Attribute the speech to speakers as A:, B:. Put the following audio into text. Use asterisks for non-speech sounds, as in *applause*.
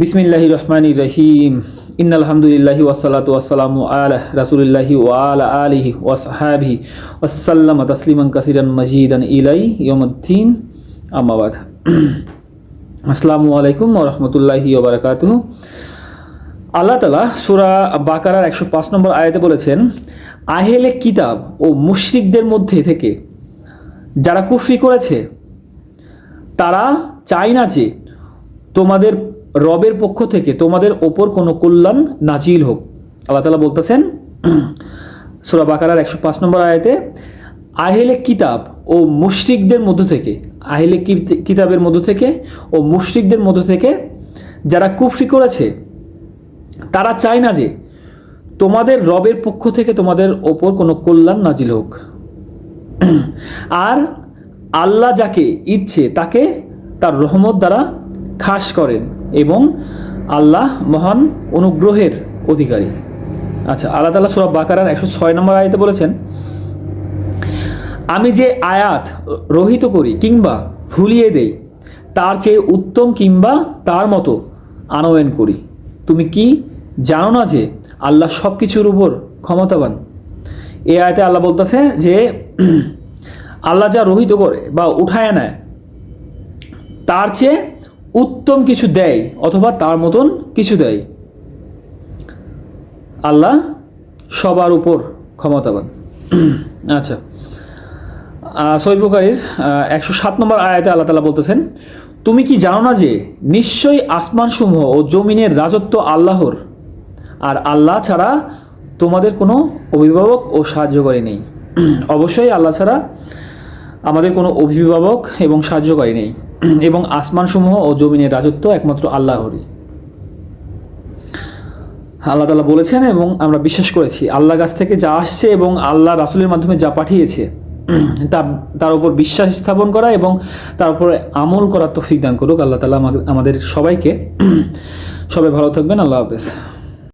A: বিসমিল্লাহি রহমানি রহিম। ইন্নাল আলহামদুলিল্লাহি ওয়াসালাতু ওয়াসালামু আলা রাসূলিল্লাহি ওয়া আলা আলিহি ওয়া সাহাবিহি ওয়াসাল্লাম তাসলিমান কাসিরান মাজিদান ইলাই ইয়াউমুদ্দিন। আম্মা বাদ। আসসালামু আলাইকুম ওয়া রাহমাতুল্লাহি ওয়া বারাকাতুহু। আল্লাহ তালা সুরা বাকারার একশো পাঁচ নম্বর আয়াতে বলেছেন, আহেলে কিতাব ও মুশরিকদের মধ্যে থেকে যারা কুফরি করেছে, তারা চায় না যে তোমাদের রবের পক্ষ থেকে তোমাদের ওপর কোনো কল্যাণ নাজিল হোক। আল্লাহ তালা বলতেছেন, সুরা বাকারার একশো পাঁচ নম্বর আয়াতে, আহেলে কিতাব ও মুশরিকদের মধ্য থেকে, আহেলে কিত- কিতাবের মধ্য থেকে ও মুশরিকদের মধ্য থেকে যারা কুফরি করেছে, তারা চায় না যে তোমাদের রবের পক্ষ থেকে তোমাদের ওপর কোনো কল্যাণ নাজিল হোক। আর আল্লাহ যাকে ইচ্ছে তাকে তার রহমত দ্বারা খাস করেন এবং আল্লাহ মহান অনুগ্রহের অধিকারী। আচ্ছা আল্লাহ তালা সুরাব বাকারার একশো ছয় নম্বর আয়তে বলেছেন, আমি যে আয়াত রহিত করি কিংবা ভুলিয়ে দেই, তার চেয়ে উত্তম কিংবা তার মতো আনয়ন করি। তুমি কি জানো না যে আল্লাহ সব কিছুর উপর ক্ষমতাবান? এ আয়তে আল্লাহ বলতেছে যে, *clears throat* আল্লাহ যা রহিত করে বা উঠায় নেয় তার চেয়ে উত্তম কিছু দেয় অথবা তার মতন কিছু দেয়। আল্লাহ সবার উপর ক্ষমতাবান। *clears throat* আচ্ছা। সৈবকারীর একশো সাত নম্বর আয়াতে আল্লাহ তালা বলতেছেন, তুমি কি জানো না যে নিশ্চয়ই আসমানসমূহ ও জমিনের রাজত্ব আল্লাহর, আর আল্লাহ ছাড়া তোমাদের কোনো অভিভাবক ও সাহায্যকারী নেই? *clears throat* অবশ্যই আল্লাহ ছাড়া আমাদের কোনো অভিভাবক এবং সাহায্যকারী নেই। এবং আসমানসমূহ ও জমিনের রাজত্ব একমাত্র আল্লাহরই। আল্লাহ তালা বলেছেন এবং আমরা বিশ্বাস করেছি আল্লাহ কাছ থেকে যা আসছে এবং আল্লাহ রাসুলের মাধ্যমে যা পাঠিয়েছে, তা তার উপর বিশ্বাস স্থাপন করা এবং তার উপরে আমল করার তৌফিক দান করুক। আল্লাহ তালা আমাদের সবাইকে সবাই ভালো থাকবেন। আল্লাহ হাফেজ।